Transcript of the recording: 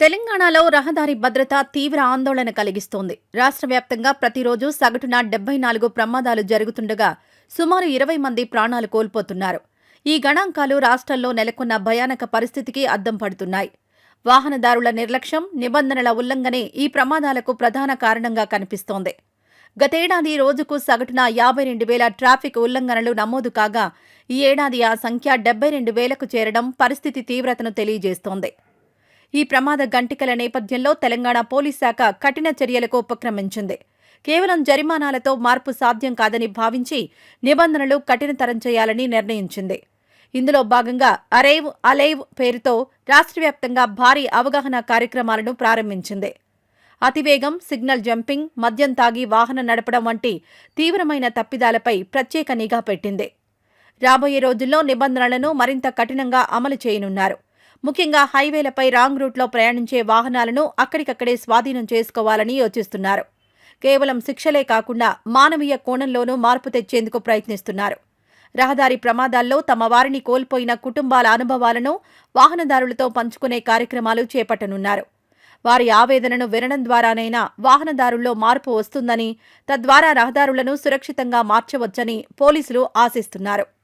తెలంగాణలో రహదారి భద్రత తీవ్ర ఆందోళన కలిగిస్తోంది. రాష్ట్ర వ్యాప్తంగా ప్రతిరోజు సగటున డెబ్బై నాలుగు ప్రమాదాలు జరుగుతుండగా సుమారు ఇరవై మంది ప్రాణాలు కోల్పోతున్నారు. ఈ గణాంకాలు రాష్ట్రంలో నెలకొన్న భయానక పరిస్థితికి అద్దం పడుతున్నాయి. వాహనదారుల నిర్లక్ష్యం నిబంధనల ఉల్లంఘనే ఈ ప్రమాదాలకు ప్రధాన కారణంగా కనిపిస్తోంది. గతేడాది రోజుకు సగటున యాభై రెండు వేల ట్రాఫిక్ ఉల్లంఘనలు నమోదు కాగా ఈ ఏడాది ఆ సంఖ్య డెబ్బై రెండు వేలకు చేరడం పరిస్థితి తీవ్రతను తెలియజేస్తోంది. ఈ ప్రమాద గంటికల నేపథ్యంలో తెలంగాణ పోలీస్ శాఖ కఠిన చర్యలకు ఉపక్రమించింది. కేవలం జరిమానాలతో మార్పు సాధ్యం కాదని భావించి నిబంధనలు కఠినతరం చేయాలని నిర్ణయించింది. ఇందులో భాగంగా అరేవ్ అలైవ్ పేరుతో రాష్ట్ర వ్యాప్తంగా భారీ అవగాహన కార్యక్రమాలను ప్రారంభించింది. అతివేగం సిగ్నల్ జంపింగ్ మద్యం తాగి వాహనం నడపడం వంటి తీవ్రమైన తప్పిదాలపై ప్రత్యేక నిఘా పెట్టింది. రాబోయే రోజుల్లో నిబంధనలను మరింత కఠినంగా అమలు చేయనున్నారు. ముఖ్యంగా హైవేలపై రాంగ్ రూట్లో ప్రయాణించే వాహనాలను అక్కడికక్కడే స్వాధీనం చేసుకోవాలని యోచిస్తున్నారు. కేవలం శిక్షలే కాకుండా మానవీయ కోణంలోనూ మార్పు తెచ్చేందుకు ప్రయత్నిస్తున్నారు. రహదారి ప్రమాదాల్లో తమ వారిని కోల్పోయిన కుటుంబాల అనుభవాలను వాహనదారులతో పంచుకునే కార్యక్రమాలు చేపట్టనున్నారు. వారి ఆవేదనను వినడం ద్వారానైనా వాహనదారుల్లో మార్పు వస్తుందని తద్వారా రహదారులను సురక్షితంగా మార్చవచ్చని పోలీసులు ఆశిస్తున్నారు.